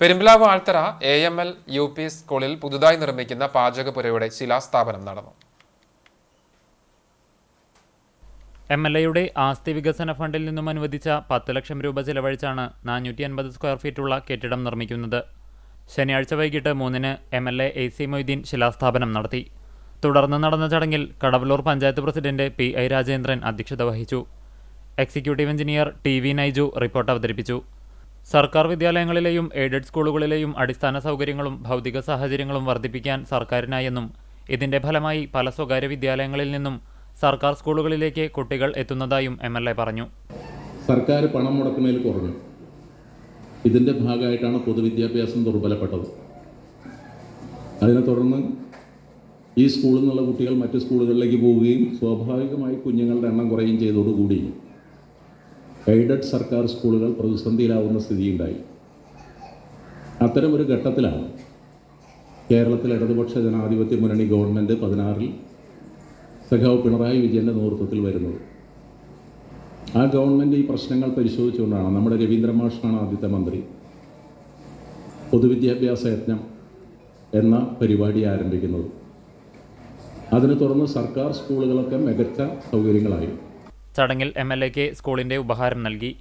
Perumpilavu Althara A M L U P സ്കൂളിൽ പുതുതായി നിർമ്മിക്കുന്ന പാചകപുരയുടെ ശിലാസ്ഥാപനം നടന്നു. എം എൽ എയുടെ ആസ്തി വികസന ഫണ്ടിൽ നിന്നും അനുവദിച്ച പത്ത് ലക്ഷം രൂപ ചെലവഴിച്ചാണ് നാനൂറ്റി അൻപത് സ്ക്വയർ ഫീറ്റുള്ള കെട്ടിടം നിർമ്മിക്കുന്നത്. ശനിയാഴ്ച വൈകിട്ട് മൂന്നിന് M L A A C Moideen ശിലാസ്ഥാപനം നടത്തി. തുടർന്ന് നടന്ന ചടങ്ങിൽ Kadavallur panchayat president P I Rajendran അധ്യക്ഷത വഹിച്ചു. Executive engineer T V Naiju report അവതരിപ്പിച്ചു. സർക്കാർ വിദ്യാലയങ്ങളിലെയും എയ്ഡഡ് സ്കൂളുകളിലെയും അടിസ്ഥാന സൗകര്യങ്ങളും ഭൗതിക സാഹചര്യങ്ങളും വർദ്ധിപ്പിക്കാൻ സർക്കാരിനായെന്നും ഇതിന്റെ ഫലമായി പല സ്വകാര്യ വിദ്യാലയങ്ങളിൽ നിന്നും സർക്കാർ സ്കൂളുകളിലേക്ക് കുട്ടികൾ എത്തുന്നതായും എം പറഞ്ഞു. സർക്കാർ പണം മുടക്കുന്നതിൽ കുറഞ്ഞു. ഇതിന്റെ ഭാഗമായിട്ടാണ് പൊതുവിദ്യാഭ്യാസം ദുർബലപ്പെട്ടത്. അതിനെ തുടർന്ന് ഈ സ്കൂളിൽ നിന്നുള്ള കുട്ടികൾ മറ്റു സ്കൂളുകളിലേക്ക് പോവുകയും സ്വാഭാവികമായി കുഞ്ഞുങ്ങളുടെ എണ്ണം കുറയുകയും ചെയ്തതോടുകൂടി എയ്ഡഡ് സർക്കാർ സ്കൂളുകൾ പ്രതിസന്ധിയിലാവുന്ന സ്ഥിതിയുണ്ടായി. അത്തരം ഒരു ഘട്ടത്തിലാണ് കേരളത്തിൽ ഇടതുപക്ഷ ജനാധിപത്യ മുന്നണി ഗവൺമെന്റ് പതിനാറിൽ സഖാവ് പിണറായി വിജയന്റെ നേതൃത്വത്തിൽ വരുന്നത്. ആ ഗവൺമെന്റ് ഈ പ്രശ്നങ്ങൾ പരിശോധിച്ചുകൊണ്ടാണ് നമ്മുടെ രവീന്ദ്ര മാഷാണ് ആദ്യത്തെ മന്ത്രി. പൊതുവിദ്യാഭ്യാസ യജ്ഞം എന്ന പരിപാടി ആരംഭിക്കുന്നത്. അതിനെ തുടർന്ന് സർക്കാർ സ്കൂളുകളൊക്കെ മികച്ച സൗകര്യങ്ങളായി. ചടങ്ങിൽ എം എൽ എക്ക് സ്കൂളിന്റെ ഉപഹാരം നൽകി.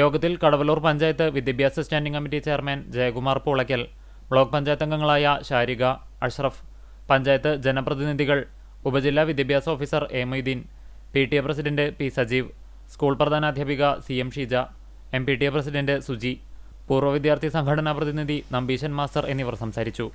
യോഗത്തിൽ കടവലൂർ പഞ്ചായത്ത് വിദ്യാഭ്യാസ standing committee chairman Jayakumar Poolakkal block panchayat അംഗങ്ങളായ ഷാരിക അഷ്റഫ് പഞ്ചായത്ത് ജനപ്രതിനിധികൾ ഉപജില്ലാ വിദ്യാഭ്യാസ officer A Moideen P T A president P Sajeev school പ്രധാനാധ്യാപിക C M Sheeja M P T A president Suji പൂർവ വിദ്യാർത്ഥി സംഘടനാ പ്രതിനിധി നമ്പീശൻ മാസ്റ്റർ എന്നിവർ സംസാരിച്ചു.